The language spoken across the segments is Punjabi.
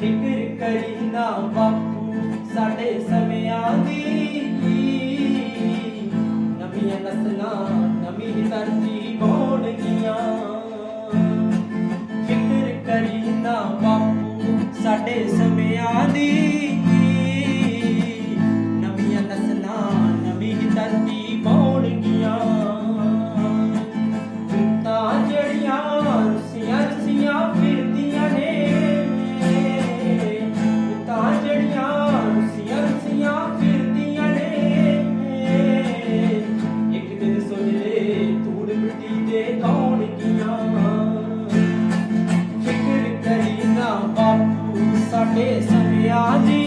ਫਿਕਰ ਕਰੀ ਨਾ ਬਾਪੂ, ਸਾਡੇ ਸਮਿਆਂ ਦੀ ਨਵੀਆਂ ਨਸਲਾਂ, ਨਵੀਂ ਤਰਜੀਹ ਹੋਣਗੀਆਂ ਫਿਕਰ ਕਰੀ ਨਾ ਬਾਪੂ, ਸਾਡੇ ਸਮਿਆਂ ਦੀ के सरिया जी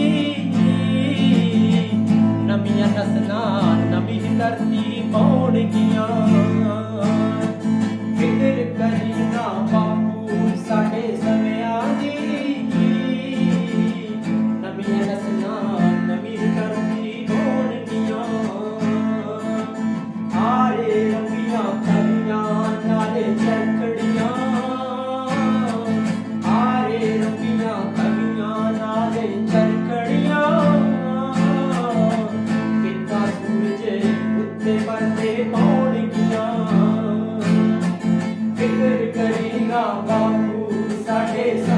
say.